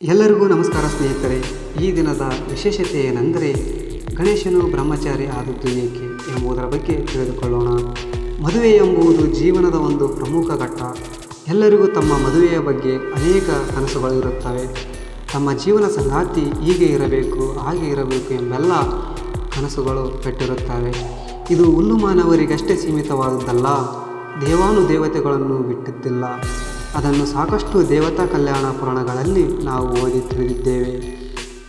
ಎಲ್ಲರಿಗೂ ನಮಸ್ಕಾರ ಸ್ನೇಹಿತರೆ. ಈ ದಿನದ ವಿಶೇಷತೆ ಏನೆಂದರೆ ಗಣೇಶನು ಬ್ರಹ್ಮಚಾರಿ ಆದದ್ದು ಏಕೆ ಎಂಬುದರ ಬಗ್ಗೆ ತಿಳಿದುಕೊಳ್ಳೋಣ. ಮದುವೆ ಎಂಬುದು ಜೀವನದ ಒಂದು ಪ್ರಮುಖ ಘಟ್ಟ. ಎಲ್ಲರಿಗೂ ತಮ್ಮ ಮದುವೆಯ ಬಗ್ಗೆ ಅನೇಕ ಕನಸುಗಳು ಇರುತ್ತವೆ. ತಮ್ಮ ಜೀವನ ಸಂಗಾತಿ ಹೀಗೆ ಇರಬೇಕು, ಹಾಗೆ ಇರಬೇಕು ಎಂಬೆಲ್ಲ ಕನಸುಗಳು ಕಟ್ಟಿರುತ್ತವೆ ಇದು ಹುಲ್ಲು ಮಾನವರಿಗಷ್ಟೇ ಸೀಮಿತವಾದದ್ದಲ್ಲ ದೇವಾನು ದೇವತೆಗಳನ್ನು ಬಿಟ್ಟಿದ್ದಿಲ್ಲ. ಅದನ್ನು ಸಾಕಷ್ಟು ದೇವತಾ ಕಲ್ಯಾಣ ಪುರಾಣಗಳಲ್ಲಿ ನಾವು ಓದಿ ತಿಳಿದಿದ್ದೇವೆ.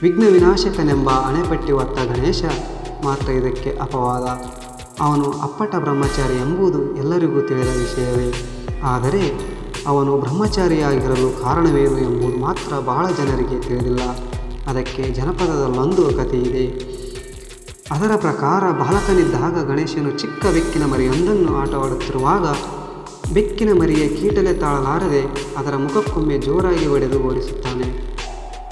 ವಿಘ್ನ ವಿನಾಶಕನೆಂಬ ಅಣೆಪಟ್ಟಿ ಹೊತ್ತ ಗಣೇಶ ಮಾತ್ರ ಇದಕ್ಕೆ ಅಪವಾದ. ಅವನು ಅಪ್ಪಟ ಬ್ರಹ್ಮಚಾರಿ ಎಂಬುದು ಎಲ್ಲರಿಗೂ ತಿಳಿದ ವಿಷಯವೇ. ಆದರೆ ಅವನು ಬ್ರಹ್ಮಚಾರಿಯಾಗಿರಲು ಕಾರಣವೇನು ಎಂಬುದು ಮಾತ್ರ ಬಹಳ ಜನರಿಗೆ ತಿಳಿದಿಲ್ಲ. ಅದಕ್ಕೆ ಜನಪದದಲ್ಲೊಂದು ಕಥೆ ಇದೆ. ಅದರ ಪ್ರಕಾರ ಬಾಲಕನಿದ್ದಾಗ ಗಣೇಶನು ಚಿಕ್ಕ ಬೆಕ್ಕಿನ ಮರಿಯೊಂದನ್ನು ಆಟವಾಡುತ್ತಿರುವಾಗ ಬೆಕ್ಕಿನ ಮರಿಯ ಕೀಟಲೆ ತಾಳಲಾರದೆ ಅದರ ಮುಖಕ್ಕೊಮ್ಮೆ ಜೋರಾಗಿ ಒಡೆದು ಓಡಿಸುತ್ತಾನೆ.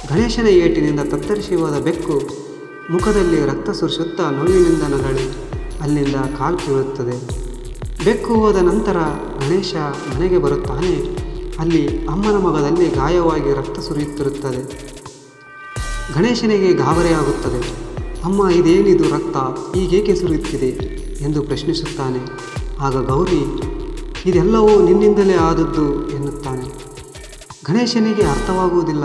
ಗಣೇಶನ ಏಟಿನಿಂದ ತತ್ತರಿಸಿ ಹೋದ ಬೆಕ್ಕು ಮುಖದಲ್ಲಿ ರಕ್ತ ಸುರಿಸುತ್ತಾ ನೋವಿನಿಂದ ನರಳಿ ಅಲ್ಲಿಂದ ಕಾಲು ಕೀಳುತ್ತದೆ ಬೆಕ್ಕು ಹೋದ ನಂತರ ಗಣೇಶ ಮನೆಗೆ ಬರುತ್ತಾನೆ. ಅಲ್ಲಿ ಅಮ್ಮನ ಮಗದಲ್ಲಿ ಗಾಯವಾಗಿ ರಕ್ತ ಸುರಿಯುತ್ತಿರುತ್ತದೆ. ಗಣೇಶನಿಗೆ ಗಾಬರಿಯಾಗುತ್ತದೆ. ಅಮ್ಮ, ಇದೇನಿದು ರಕ್ತ? ಈಗೇಕೆ ಸುರಿಯುತ್ತಿದೆ? ಎಂದು ಪ್ರಶ್ನಿಸುತ್ತಾನೆ. ಆಗ ಗೌರಿ ಇದೆಲ್ಲವೂ ನಿನ್ನಿಂದಲೇ ಆದದ್ದು ಎನ್ನುತ್ತಾನೆ. ಗಣೇಶನಿಗೆ ಅರ್ಥವಾಗುವುದಿಲ್ಲ.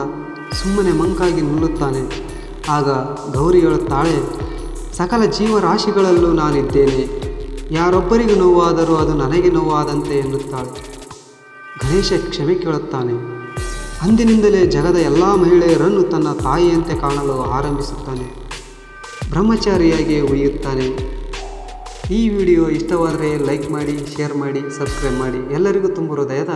ಸುಮ್ಮನೆ ಮಂಕಾಗಿ ನಿಲ್ಲುತ್ತಾನೆ ಆಗ ಗೌರಿ ಹೇಳುತ್ತಾಳೆ, ಸಕಲ ಜೀವರಾಶಿಗಳಲ್ಲೂ ನಾನಿದ್ದೇನೆ. ಯಾರೊಬ್ಬರಿಗೂ ನೋವಾದರೂ ಅದು ನನಗೆ ನೋವಾದಂತೆ ಎನ್ನುತ್ತಾಳೆ. ಗಣೇಶ ಕ್ಷಮೆ ಕೇಳುತ್ತಾನೆ, ಅಂದಿನಿಂದಲೇ ಜಗದ ಎಲ್ಲ ಮಹಿಳೆಯರನ್ನು ತನ್ನ ತಾಯಿಯಂತೆ ಕಾಣಲು ಆರಂಭಿಸುತ್ತಾನೆ. ಬ್ರಹ್ಮಚಾರಿಯಾಗಿ ಉಳಿಯುತ್ತಾನೆ. ಈ ವಿಡಿಯೋ ಇಷ್ಟವಾದರೆ ಲೈಕ್ ಮಾಡಿ ಶೇರ್ ಮಾಡಿ ಸಬ್ಸ್ಕ್ರೈಬ್ ಮಾಡಿ. ಎಲ್ಲರಿಗೂ ತುಂಬ ಹೃದಯದ